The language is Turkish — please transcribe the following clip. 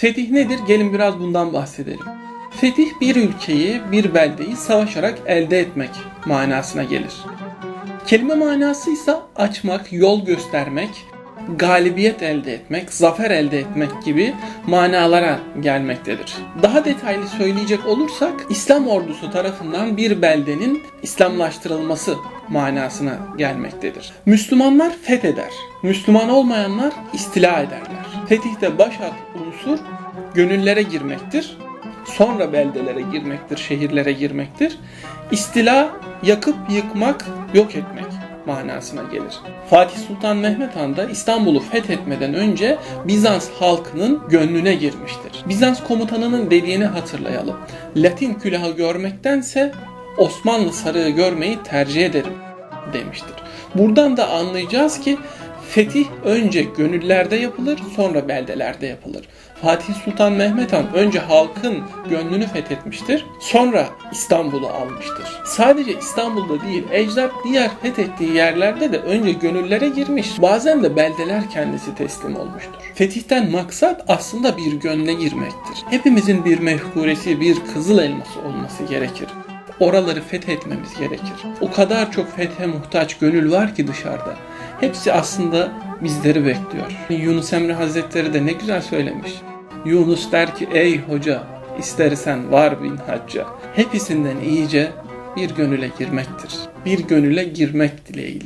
Fetih nedir? Gelin biraz bundan bahsedelim. Fetih bir ülkeyi, bir beldeyi savaşarak elde etmek manasına gelir. Kelime manası ise açmak, yol göstermek, galibiyet elde etmek, zafer elde etmek gibi manalara gelmektedir. Daha detaylı söyleyecek olursak İslam ordusu tarafından bir beldenin İslamlaştırılması manasına gelmektedir. Müslümanlar fetheder. Müslüman olmayanlar istila ederler. Fetihte başat unsur gönüllere girmektir. Sonra beldelere girmektir, şehirlere girmektir. İstila yakıp yıkmak, yok etmek manasına gelir. Fatih Sultan Mehmet Han da İstanbul'u fethetmeden önce Bizans halkının gönlüne girmiştir. Bizans komutanının dediğini hatırlayalım. Latin külahı görmektense Osmanlı sarığı görmeyi tercih ederim demiştir. Buradan da anlayacağız ki fetih önce gönüllerde yapılır, sonra beldelerde yapılır. Fatih Sultan Mehmet Han önce halkın gönlünü fethetmiştir, sonra İstanbul'u almıştır. Sadece İstanbul'da değil, ecdat diğer fethettiği yerlerde de önce gönüllere girmiş, bazen de beldeler kendisi teslim olmuştur. Fetihten maksat aslında bir gönle girmektir. Hepimizin bir mefkuresi, bir kızıl elması olması gerekir oraları fethetmemiz gerekir. O kadar çok fethe muhtaç gönül var ki dışarıda. Hepsi aslında bizleri bekliyor. Yunus Emre Hazretleri de ne güzel söylemiş. Yunus der ki ey hoca istersen var bin hacca. Hepsinden iyice bir gönüle girmektir. Bir gönüle girmek dileğiyle.